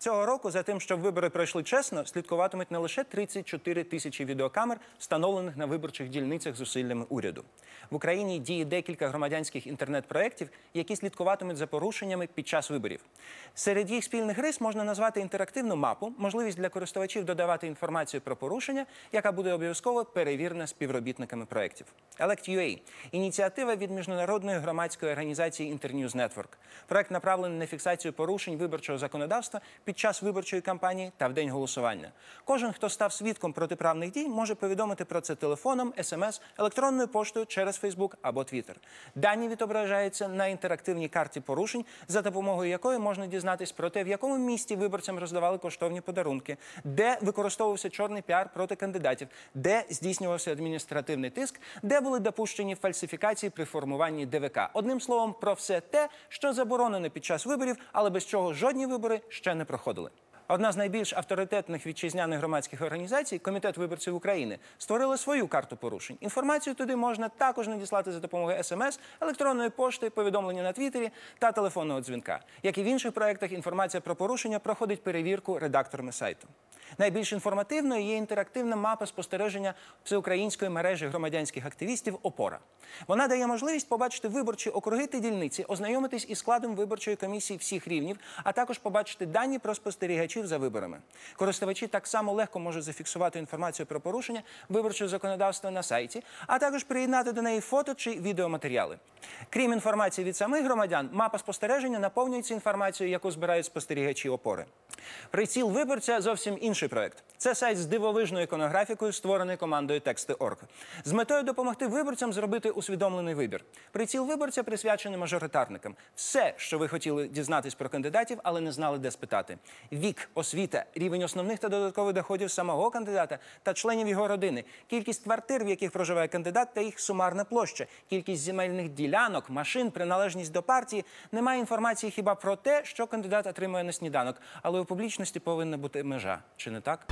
Цього року за тим, щоб вибори пройшли чесно, слідкуватимуть не лише 34 тисячі відеокамер, встановлених на виборчих дільницях зусиллями уряду. В Україні діє декілька громадянських інтернет-проєктів, які слідкуватимуть за порушеннями під час виборів. Серед їх спільних рис можна назвати інтерактивну мапу, можливість для користувачів додавати інформацію про порушення, яка буде обов'язково перевірена співробітниками проєктів. Elect.ua – ініціатива від міжнародної громадської організації Internews Network. Проект направлений на фіксацію порушень виборчого законодавства під час виборчої кампанії та в день голосування. Кожен, хто став свідком протиправних дій, може повідомити про це телефоном, смс, електронною поштою через Фейсбук або Твіттер. Дані відображаються на інтерактивній карті порушень, за допомогою якої можна дізнатись про те, в якому місті виборцям роздавали коштовні подарунки, де використовувався чорний піар проти кандидатів, де здійснювався адміністративний тиск, де були допущені фальсифікації при формуванні ДВК. Одним словом, про все те, що заборонено під час виборів, але без чого жодні вибори ще не проходили. Одна з найбільш авторитетних вітчизняних громадських організацій, Комітет виборців України, створила свою карту порушень. Інформацію туди можна також надіслати за допомогою смс, електронної пошти, повідомлення на Твіттері та телефонного дзвінка. Як і в інших проєктах, інформація про порушення проходить перевірку редакторами сайту. Найбільш інформативною є інтерактивна мапа спостереження всеукраїнської мережі громадянських активістів ОПОРА. Вона дає можливість побачити виборчі округи та дільниці, ознайомитись із складом виборчої комісії всіх рівнів, а також побачити дані про спостерігачів за виборами. Користувачі так само легко можуть зафіксувати інформацію про порушення виборчого законодавства на сайті, а також приєднати до неї фото чи відеоматеріали. Крім інформації від самих громадян, мапа спостереження наповнюється інформацією, яку збирають спостерігачі опори. Приціл виборця зовсім інший проект. Це сайт з дивовижною іконографікою, створений командою Тексти.орг. З метою допомогти виборцям зробити усвідомлений вибір. Приціл виборця присвячений мажоритарникам. Все, що ви хотіли дізнатись про кандидатів, але не знали, де спитати. Вік, освіта, рівень основних та додаткових доходів самого кандидата та членів його родини, кількість квартир, в яких проживає кандидат, та їх сумарна площа, кількість земельних ділянок, машин, приналежність до партії. Немає інформації хіба про те, що кандидат отримує на сніданок, але у публічності повинна бути межа. Чи не так?